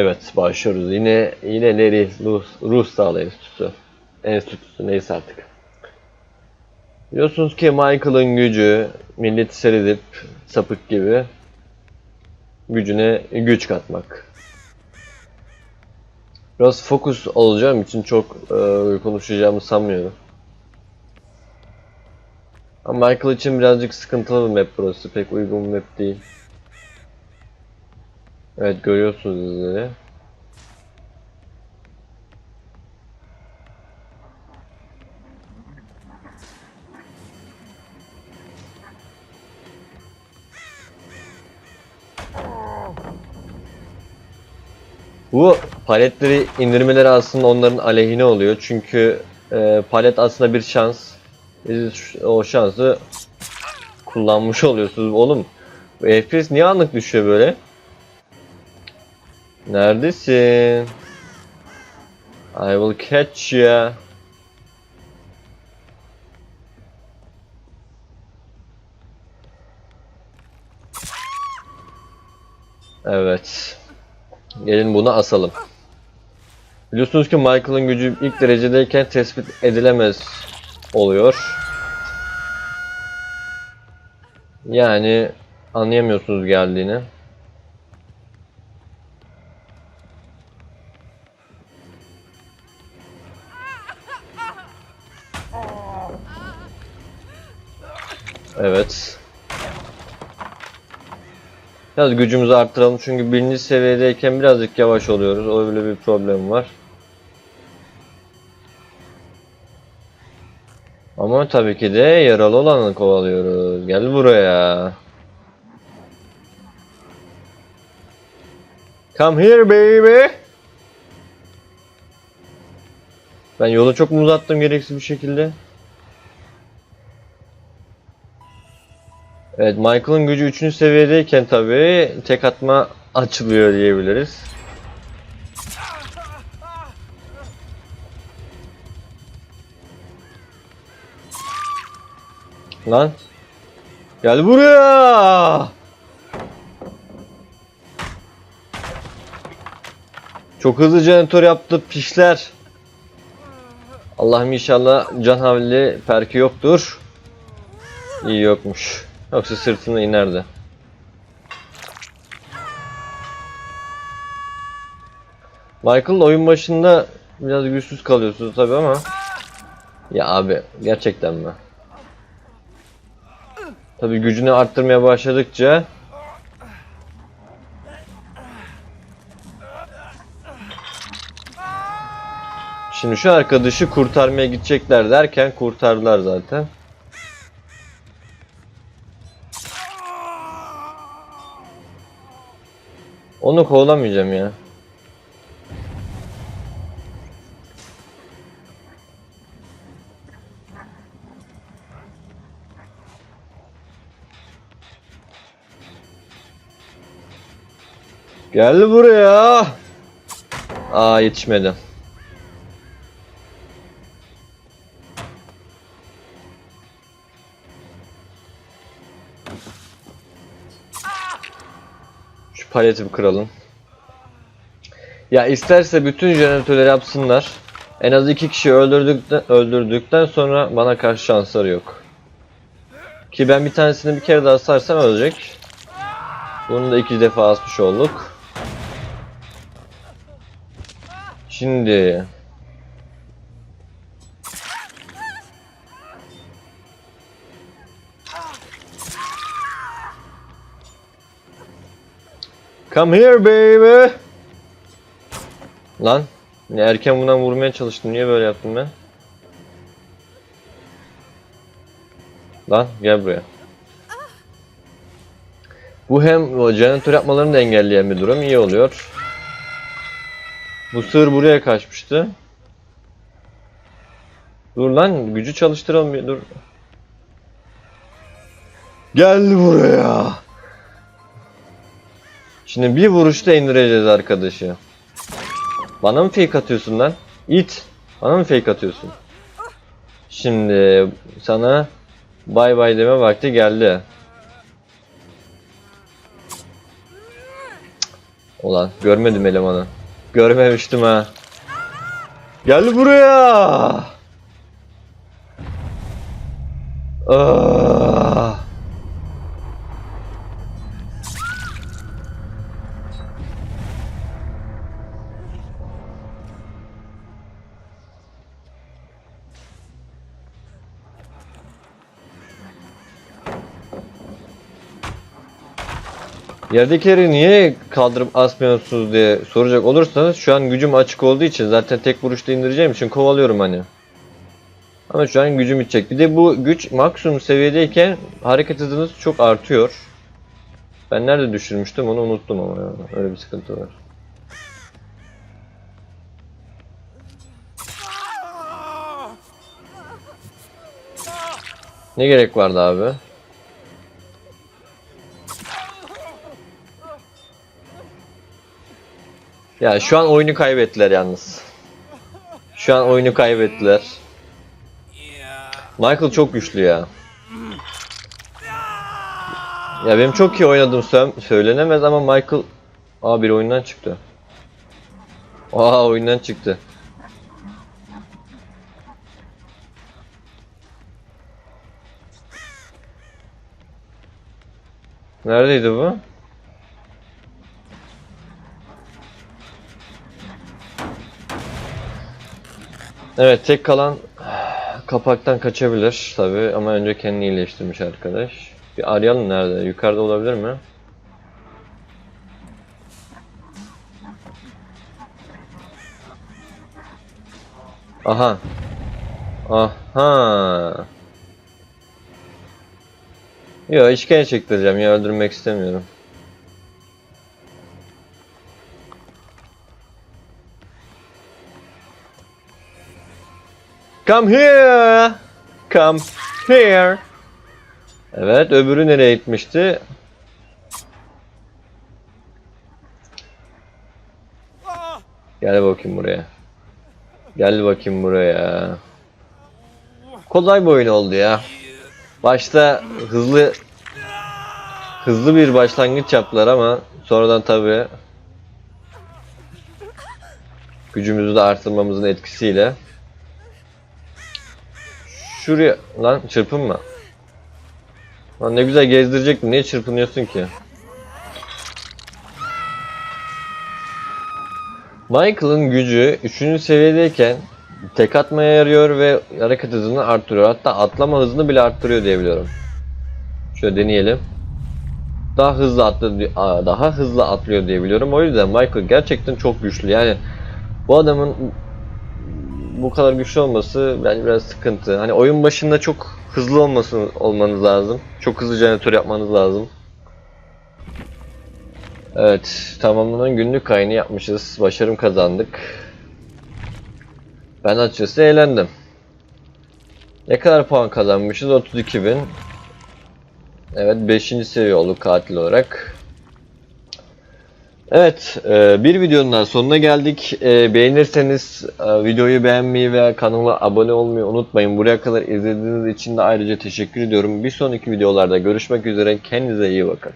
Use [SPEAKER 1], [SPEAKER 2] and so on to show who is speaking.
[SPEAKER 1] Evet başlıyoruz. Yine yine Leri Rus, Rus Sağlığı Enstitüsü. Enstitüsü neyse artık. Biliyorsunuz ki Michael'ın gücü milleti seyredip sapık gibi gücüne güç katmak. Biraz fokus olacağım için çok e, konuşacağımı sanmıyorum. Ama Michael için birazcık sıkıntılı bir map burası. Pek uygun bir map değil. Evet görüyorsunuz izleri. Bu paletleri indirmeleri aslında onların aleyhine oluyor. Çünkü e, palet aslında bir şans. Siz ş- o şansı kullanmış oluyorsunuz. Oğlum FPS niye anlık düşüyor böyle? Neredesin? I will catch ya. Evet. Gelin bunu asalım. Biliyorsunuz ki Michael'ın gücü ilk derecedeyken tespit edilemez oluyor. Yani anlayamıyorsunuz geldiğini. Evet. Biraz gücümüzü arttıralım çünkü birinci seviyedeyken birazcık yavaş oluyoruz. Öyle bir problem var. Ama tabii ki de yaralı olanı kovalıyoruz. Gel buraya. Come here baby. Ben yolu çok mu uzattım gereksiz bir şekilde? Evet Michael'ın gücü 3. seviyedeyken tabii tek atma açılıyor diyebiliriz. Lan. Gel buraya. Çok hızlı jeneratör yaptı pişler. Allah'ım inşallah can havli perki yoktur. İyi yokmuş. Yoksa sırtına inerdi. Michael oyun başında biraz güçsüz kalıyorsunuz tabi ama ya abi gerçekten mi? Tabi gücünü arttırmaya başladıkça Şimdi şu arkadaşı kurtarmaya gidecekler derken kurtardılar zaten. Onu kovalamayacağım ya. Gel buraya. Aa yetişmedi. Şu paleti bir kıralım. Ya isterse bütün jeneratörleri yapsınlar. En az iki kişi öldürdükten, öldürdükten sonra bana karşı şansları yok. Ki ben bir tanesini bir kere daha sarsam ölecek. Bunu da iki defa asmış olduk. Şimdi Come here baby. Lan ne erken bundan vurmaya çalıştım. Niye böyle yaptım ben? Lan gel buraya. Bu hem o jeneratör yapmalarını da engelleyen bir durum. iyi oluyor. Bu sığır buraya kaçmıştı. Dur lan gücü çalıştıralım bir dur. Gel buraya. Şimdi bir vuruşta indireceğiz arkadaşı. Bana mı fake atıyorsun lan? İt. Bana mı fake atıyorsun? Şimdi sana bay bay deme vakti geldi. Ulan görmedim elemanı. Görmemiştim ha. Gel buraya. Ah. Yerdekileri niye kaldırıp asmıyorsunuz diye soracak olursanız şu an gücüm açık olduğu için zaten tek vuruşta indireceğim için kovalıyorum hani. Ama şu an gücüm bitecek. Bir de bu güç maksimum seviyedeyken hareket hızınız çok artıyor. Ben nerede düşürmüştüm onu unuttum ama ya. Öyle bir sıkıntı var. Ne gerek vardı abi? Ya şu an oyunu kaybettiler yalnız. Şu an oyunu kaybettiler. Michael çok güçlü ya. Ya benim çok iyi oynadığım sö- söylenemez ama Michael... Aa bir oyundan çıktı. Aa oyundan çıktı. Neredeydi bu? Evet tek kalan kapaktan kaçabilir tabi ama önce kendini iyileştirmiş arkadaş. Bir arayalım nerede? Yukarıda olabilir mi? Aha. Aha. Yo işkence çektireceğim ya öldürmek istemiyorum. Come here. Come here. Evet, öbürü nereye gitmişti? Gel bakayım buraya. Gel bakayım buraya. Kolay bir oyun oldu ya. Başta hızlı hızlı bir başlangıç yaptılar ama sonradan tabi gücümüzü de artırmamızın etkisiyle Şuraya lan çırpınma. Lan ne güzel gezdirecektim. Niye çırpınıyorsun ki? Michael'ın gücü 3. seviyedeyken tek atmaya yarıyor ve hareket hızını arttırıyor. Hatta atlama hızını bile arttırıyor diyebiliyorum. Şöyle deneyelim. Daha hızlı atlıyor, daha hızlı atlıyor diyebiliyorum. O yüzden Michael gerçekten çok güçlü. Yani bu adamın bu kadar güçlü olması bence biraz sıkıntı. Hani oyun başında çok hızlı olması olmanız lazım. Çok hızlı jeneratör yapmanız lazım. Evet, tamamlanan günlük kaynı yapmışız. Başarım kazandık. Ben açıkçası eğlendim. Ne kadar puan kazanmışız? 32.000. Evet 5. seviye olduk katil olarak. Evet, e, bir videonun daha sonuna geldik. E, Beğenirseniz e, videoyu beğenmeyi ve kanala abone olmayı unutmayın. Buraya kadar izlediğiniz için de ayrıca teşekkür ediyorum. Bir sonraki videolarda görüşmek üzere. Kendinize iyi bakın.